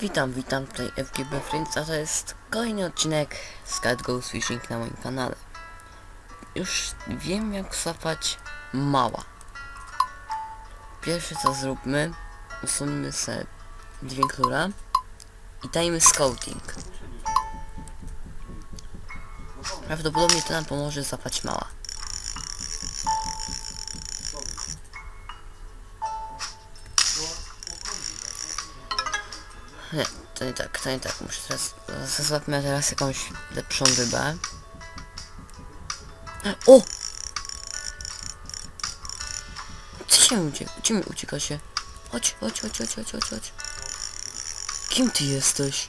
Witam, witam, tutaj FGB Friends, a to jest kolejny odcinek z Cat Goes Fishing na moim kanale. Już wiem jak złapać mała. Pierwsze co zróbmy, usuńmy se dźwięk lura i dajmy scouting. Prawdopodobnie to nam pomoże złapać mała. Nie, to nie tak, to nie tak. Muszę teraz... Złapmy teraz jakąś lepszą rybę. O! Gdzie się ucieka? Mi ucieka się? Chodź, chodź, chodź, chodź, chodź, chodź, chodź. Kim ty jesteś?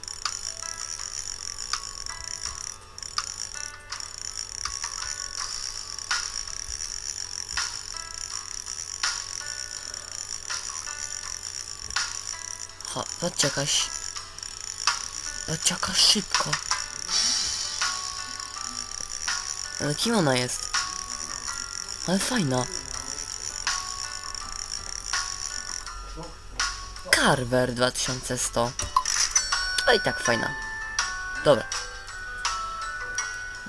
Patrz jaka szybko. Ale kim ona jest? Ale fajna. Carver 2100. A i tak fajna. Dobra.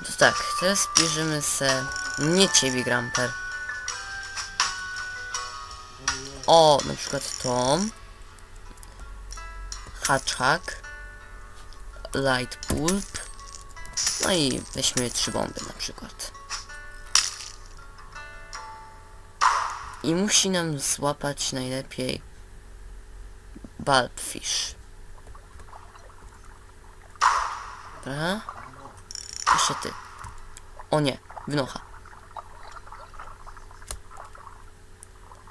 To tak, teraz bierzemy se... Nie ciebie, Gramper. O, na przykład tą. Hatchhack, Light no i weźmy trzy bomby na przykład. I musi nam złapać najlepiej Bulbfish. Dobra. Jeszcze ty. O nie, wynocha.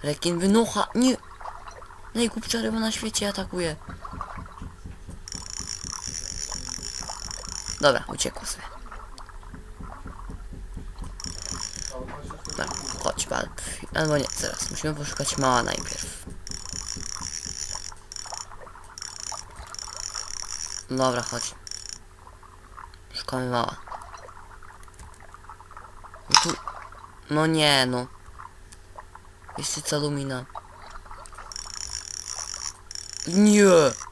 Rekin wynocha, nie! Najgłupsza ryba na świecie atakuje. Dobra, uciekło sobie. Dobra, chodź, Balb. Albo nie, zaraz, musimy poszukać mała najpierw. Dobra, chodź. Szukamy mała. No tu... No nie, no. Jeszcze co lumina. Nie!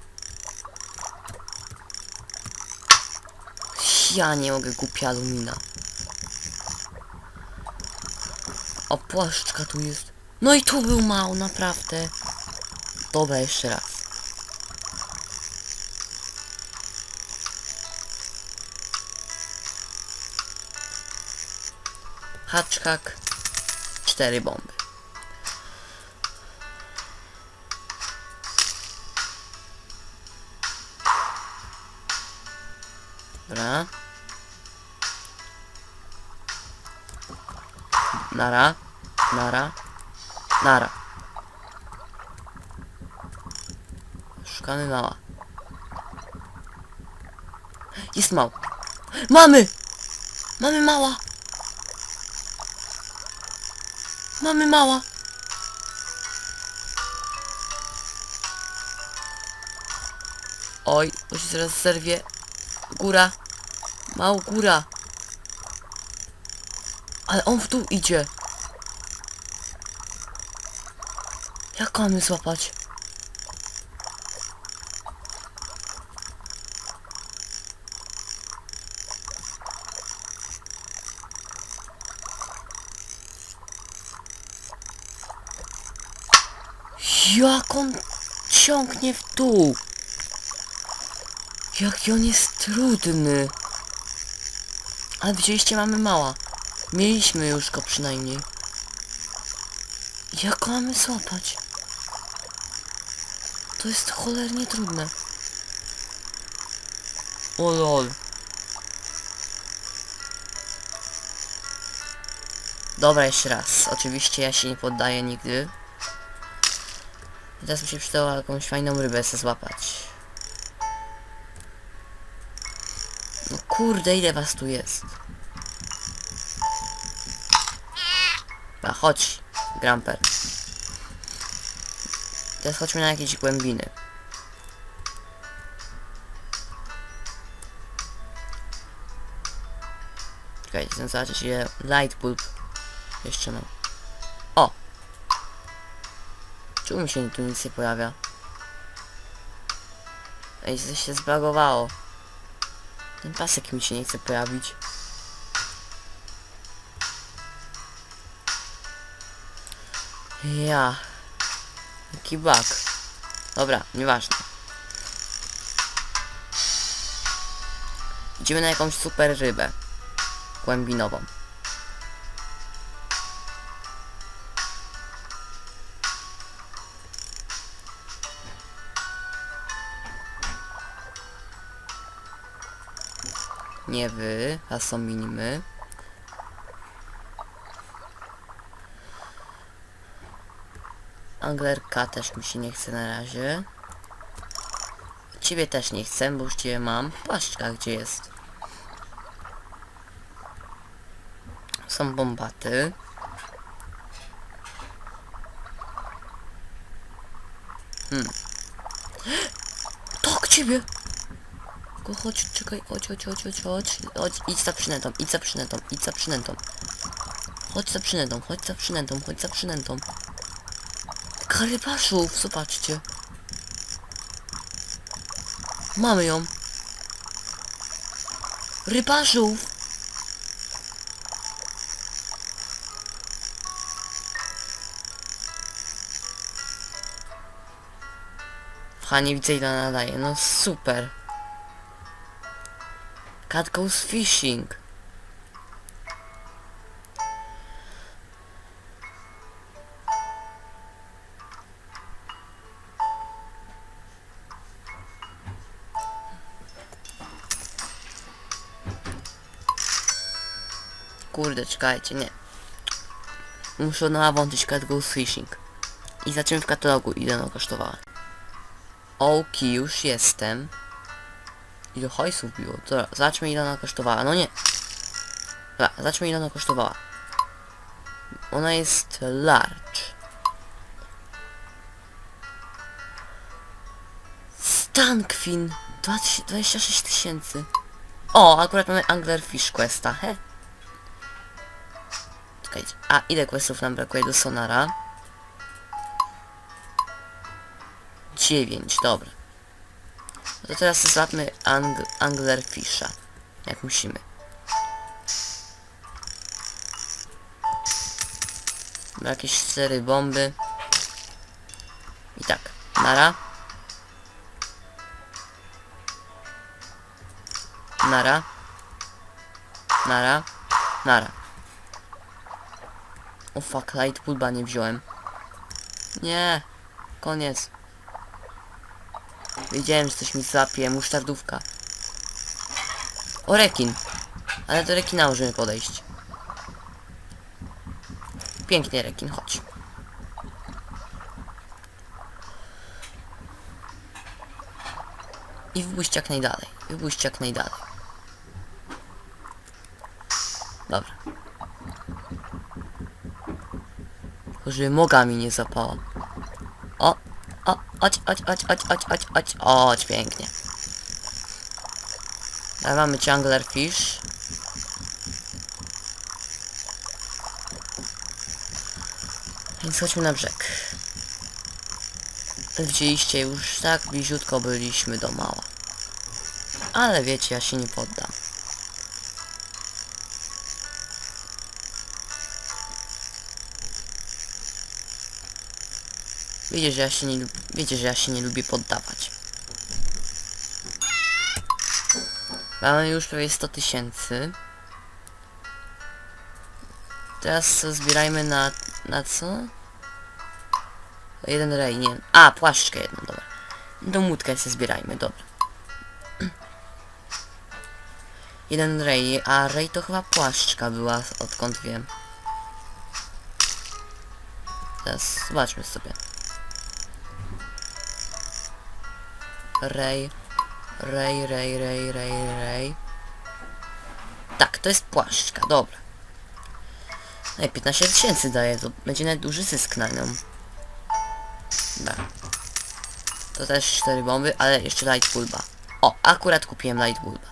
Ja nie mogę głupia alumina. O, płaszczka tu jest. No i tu był mało, naprawdę. Dobra, jeszcze raz. Hatchhack. Cztery bomby. Nara. Nara. Nara. Szukamy mała. Jest mał. Mamy! Mamy mała! Mamy mała! Oj, to się zaraz zerwie. Góra. Mał góra. Ale on w dół idzie. Jak mamy złapać? Jak on ciągnie w dół? Jaki on jest trudny. Ale widzieliście, mamy mała. Mieliśmy już go przynajmniej. Jak mamy złapać? To jest cholernie trudne. O lol. Dobra, jeszcze raz. Oczywiście ja się nie poddaję nigdy. I Teraz mi się przydało jakąś fajną rybę sobie złapać. No kurde, ile was tu jest? Chodź, Gramper. Teraz chodźmy na jakieś głębiny. Czekajcie, chcę zobaczyć ile light bulb jeszcze mam. O! Czemu się tu nic nie pojawia? Ej, coś się zbagowało. Ten pasek mi się nie chce pojawić. Ja. Jaki bug. Dobra, nieważne. Idziemy na jakąś super rybę. Głębinową. Nie wy, a są minimy. Anglerka też mi się nie chce na razie. Ciebie też nie chcę, bo już ciebie mam. Płaszczka gdzie jest? Są bombaty. Hmm. Tak, ciebie! Go chodź, czekaj, chodź, chodź, chodź, chodź, chodź, chodź, idź za przynętą, idź za przynętą, idź za przynętą. Chodź za przynętą, chodź za przynętą, chodź za przynętą. Karybaszów, zobaczcie. Mamy ją. Rybaszów. Ha, nie widzę ile nadaje. No super. Cat goes fishing. Kurde, czekajcie, nie. Muszę na włączyć Cat Goes Fishing. I zobaczymy w katalogu ile ona kosztowała. Oki, już jestem. Ile hajsów było? Dobra, zobaczmy ile ona kosztowała. No nie. Dobra, zobaczmy ile ona kosztowała. Ona jest large. Stankwin. 20 26 tysięcy. O, akurat mamy Anglerfish Questa, he. Czekajcie. A, ile questów nam brakuje do Sonara? 9, dobra. To teraz złapmy ang Anglerfisha. Jak musimy. Jakieś cztery bomby. I tak. Nara. Nara. Nara. Nara. O fuck, light bulba nie wziąłem. Nie. Koniec. Wiedziałem, że coś mi złapie, musztardówka. O, rekin. Ale do rekina możemy podejść. Pięknie, rekin, chodź. I wypuść jak najdalej. Wypuść jak najdalej. Dobra. Tylko, żeby moga mi nie zapała. O, o, oć oć oć oć oć chodź, chodź. O, pięknie. Dalej mamy Jungler Fish. Więc chodźmy na brzeg. Widzieliście już tak bliziutko byliśmy do mała. Ale wiecie, ja się nie poddam. Wiecie, że ja się nie. Wiecie, że ja się nie lubię poddawać. Mamy już prawie 100 tysięcy. Teraz zbierajmy na... na co? Jeden rej, nie... A, płaszczkę jedną, dobra. Do łódkę się zbierajmy, dobra. Jeden rej, a rej to chyba płaszczka była, odkąd wiem. Teraz zobaczmy sobie. Rej, rej, rej, rej, rej. Tak, to jest płaszczka, dobra. No i 15 tysięcy daje, to będzie nawet duży zysk na nią. Dobra. To też 4 bomby, ale jeszcze light bulba. O, akurat kupiłem light bulba.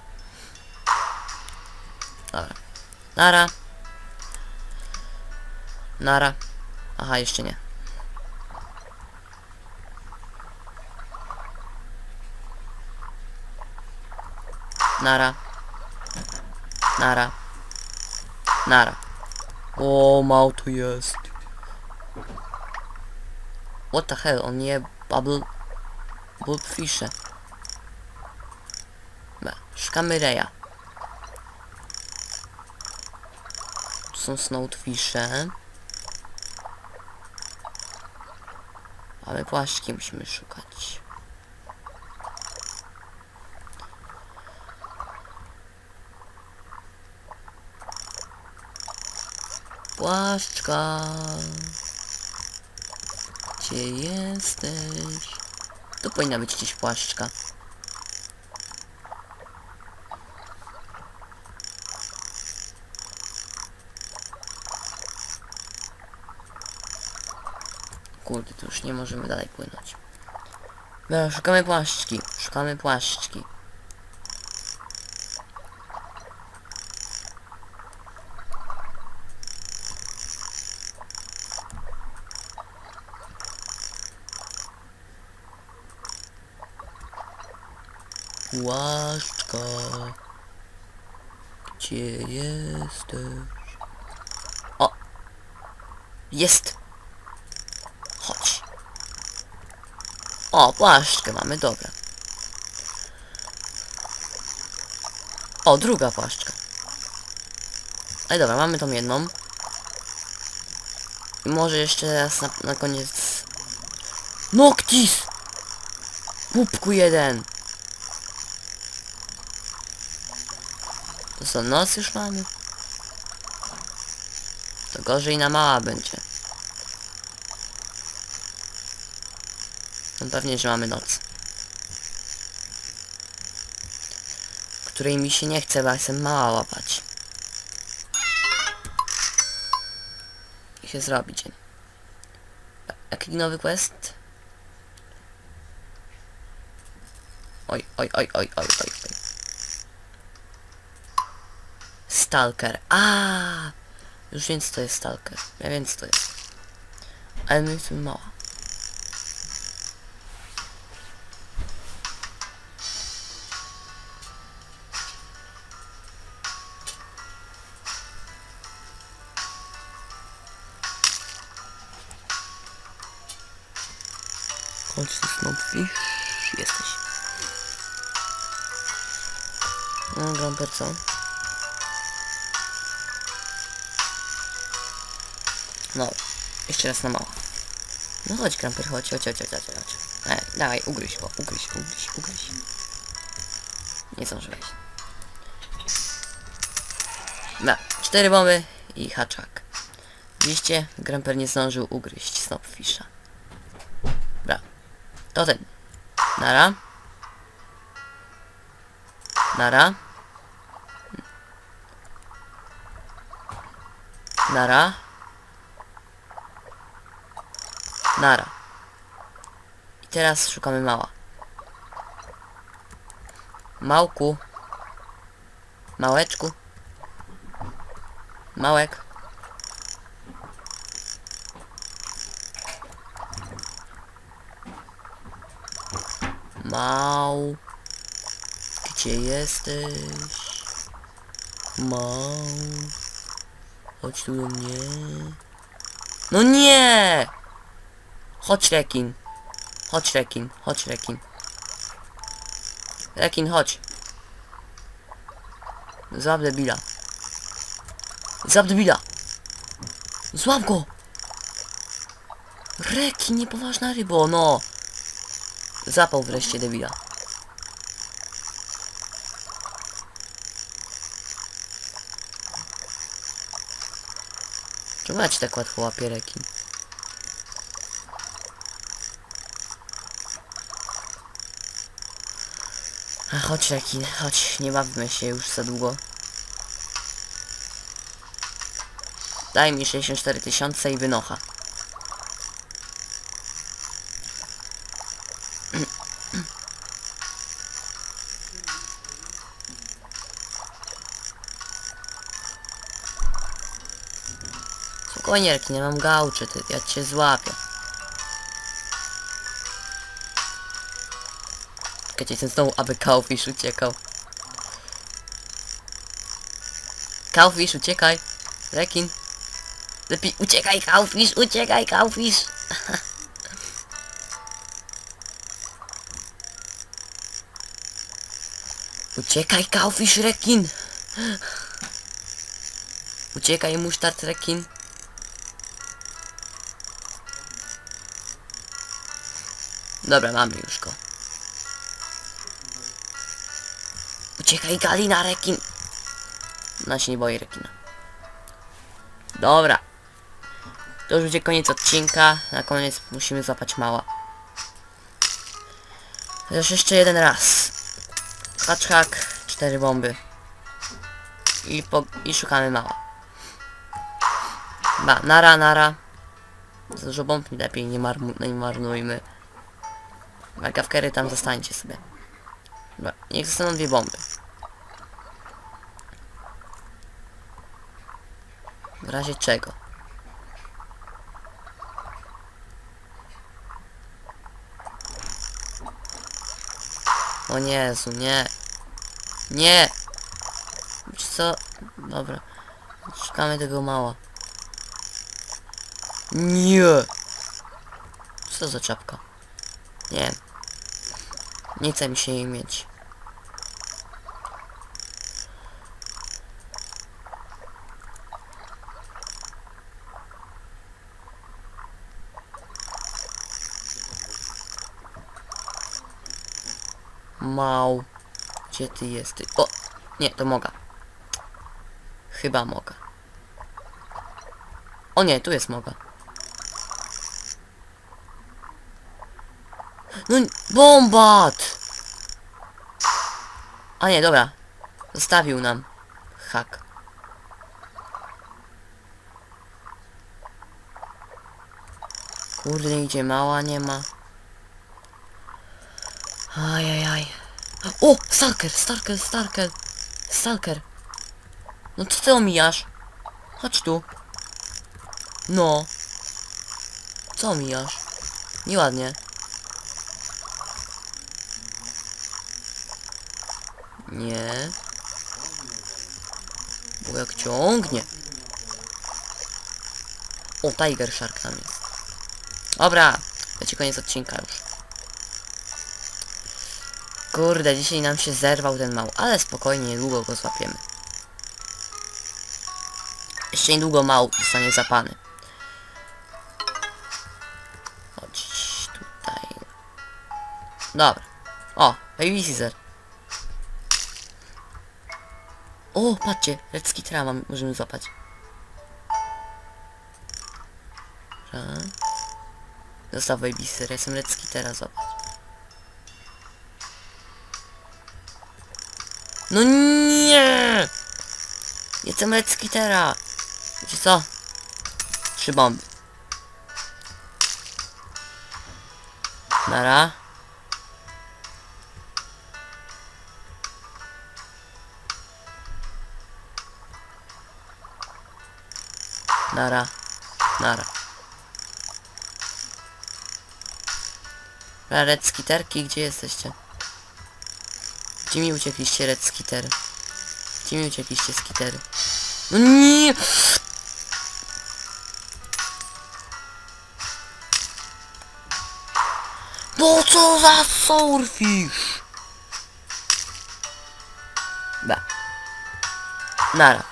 Dobra. Nara. Nara. Aha, jeszcze nie. Nara. Nara. Nara. O, mał tu jest. What the hell, on je bubble... Bulbfisze. Szukamy reja. Tu są snowfisze. Ale płaszczki musimy szukać. Płaszczka. Gdzie jesteś? Tu powinna być gdzieś płaszczka. Kurde, tu już nie możemy dalej płynąć. Dobra, szukamy płaszczki. Szukamy płaszczki. Płaszczka. Gdzie jesteś? O! Jest! Chodź. O, płaszczkę mamy, dobra. O, druga płaszczka. Ale dobra, mamy tą jedną. I może jeszcze raz na, na koniec... Noctis! Pupku jeden! Co, noc już mamy? To gorzej na mała będzie. No pewnie, że mamy noc. Której mi się nie chce, bo jestem mała łapać. I się zrobi dzień. Jaki nowy quest? Oj, oj, oj, oj, oj, oj, oj. Stalker. A, Już wiem co to jest Stalker. Ja wiem to jest. Ale my jesteśmy mała. Chodź tu Snowfish. Jesteś. No, Grumper co? No, jeszcze raz na mało. No chodź, Kramper, chodź, chodź, chodź, chodź, chodź, chodź. Ej, dawaj, ugryź go, ugryź, ugryź, ugryź. Nie zdążyłeś. No, cztery bomby i haczak. Widzicie, Gramper nie zdążył ugryźć Snowfisha. Dobra, to ten. Nara. Nara. Nara. Nara. I teraz szukamy mała. Małku. Małeczku. Małek. Mał. Gdzie jesteś? Mał. Chodź tu do mnie. No nie! Chodź Rekin. Chodź Rekin, chodź Rekin. Rekin, chodź. Złap debila. Złap debila. Złap go! Rekin, niepoważna rybo, no. Zapał wreszcie debila. Czemu ja ci tak łatwo łapię rekin? Chodź rekin, chodź, nie bawmy się już za długo. Daj mi 64 tysiące i wynocha. spokojnie, Rekin, nie mam gałczy, ty, ja cię złapię. Czekajcie, ten znowu, aby Cowfish uciekał. Cowfish, uciekaj. Rekin. Lepiej uciekaj, Cowfish, uciekaj, Cowfish. uciekaj, Cowfish, Rekin. Uciekaj, musztard, Rekin. Dobra, mamy już go. Uciekaj, Galina, Rekin. No się nie boję rekina. Dobra. To już będzie koniec odcinka. Na koniec musimy złapać mała. Chociaż jeszcze jeden raz. Hacz hak, cztery bomby. I, po, I szukamy mała. Ba, nara, nara. Za dużo bomb lepiej nie, marmu, nie marnujmy. Markawkery tam zostańcie sobie. Dobra, niech zostaną dwie bomby. Razie czego? O Jezu, nie. Nie! Co? Dobra. Szukamy tego mała. Nie! Co za czapka? Nie. Nie chce mi się jej mieć. Mał. Gdzie ty jesteś? O! Nie, to moga. Chyba moga. O nie, tu jest moga. No, bombat! A nie, dobra. Zostawił nam. Hak. Kurde, idzie mała, nie ma. Ajajaj. O! Stalker, stalker, stalker. Stalker. No co ty omijasz? Chodź tu. No. Co omijasz? Nieładnie. Nie. Bo jak ciągnie. O, Tiger Shark tam jest. Dobra, będzie koniec odcinka już. Kurde, dzisiaj nam się zerwał ten mał, ale spokojnie, niedługo go złapiemy. Jeszcze niedługo mał zostanie zapany. Chodź tutaj. Dobra. O, Baby Caesar. O, patrzcie, lecki trama możemy złapać. Dobra. Zostaw Baby Caesar, jestem lecki teraz złapać. No nie! Jestem lecki teraz. Wiecie co? Trzy bomby. Nara. Nara. Nara. Red skiterki, gdzie jesteście? Gdzie mi uciekliście, Red skitery? Gdzie mi uciekliście, skitery? No nie! No co za sourfish? Da. Nara.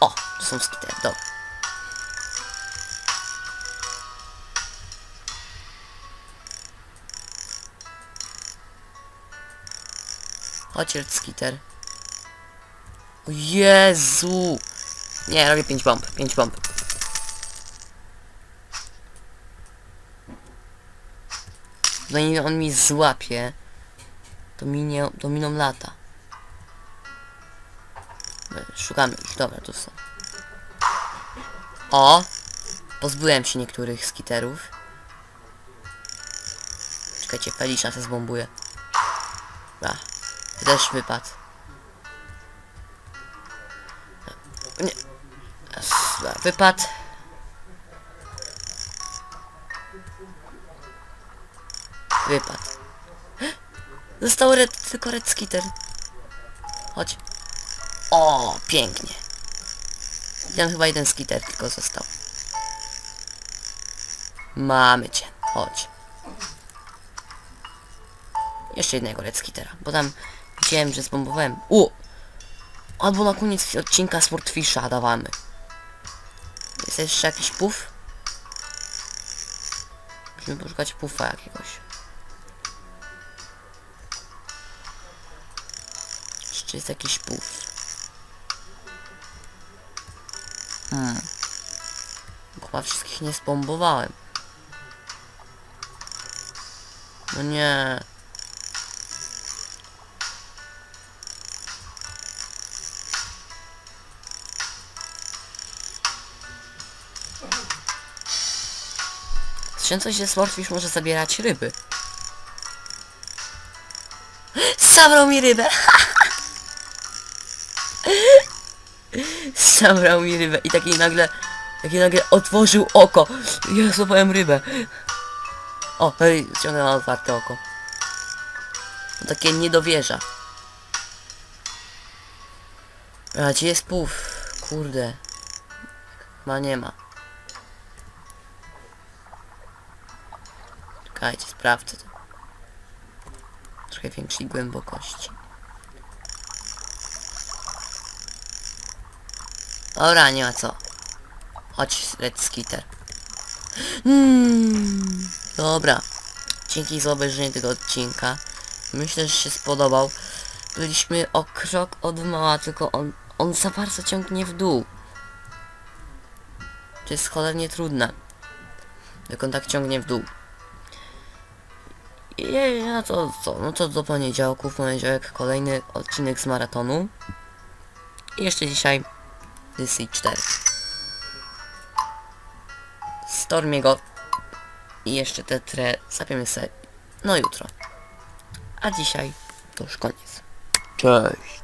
O, to są skitery, dobra. Chodź, Skitter. O Jezu! Nie, robię 5 bomb, 5 bomb. Zanim on mi złapie, to minie, to miną lata. Szukamy już, dobra, tu są. O! Pozbyłem się niektórych skiterów. Czekajcie, Felisza się zbombuje. Dobra. Też wypadł. Nie. Dobra, wypad. Wypad. Został red, tylko red skitter. Chodź. O, pięknie. Ten chyba jeden skitter tylko został. Mamy cię. Chodź. Jeszcze jednego red skittera, bo tam widziałem, że zbombowałem. U! Albo na koniec odcinka Sportfisha dawamy. Jest jeszcze jakiś puf? Musimy poszukać pufa jakiegoś. Jest jakiś puf? Hmm. Chyba wszystkich nie zbombowałem. No nie. Coś, że Swordfish może zabierać ryby. Zabrał mi rybę! Zabrał mi rybę i taki nagle, taki nagle otworzył oko. Ja złapałem rybę. O, hej, ciągle ma otwarte oko. Takie niedowierza. A gdzie jest puf? Kurde. Ma nie ma. Czekajcie, sprawdzę to. Trochę większej głębokości. Dobra, nie ma co. Chodź, Red Skitter. Mm, dobra. Dzięki za obejrzenie tego odcinka. Myślę, że się spodobał. Byliśmy o krok od mała, tylko on, on za bardzo ciągnie w dół. To jest cholernie trudne. Jak on tak ciągnie w dół. Jej, no to co? No to do poniedziałku, w poniedziałek kolejny odcinek z maratonu. I jeszcze dzisiaj DC 4. Stormiego. I jeszcze te tre zapiemy sobie no jutro. A dzisiaj to już koniec. Cześć.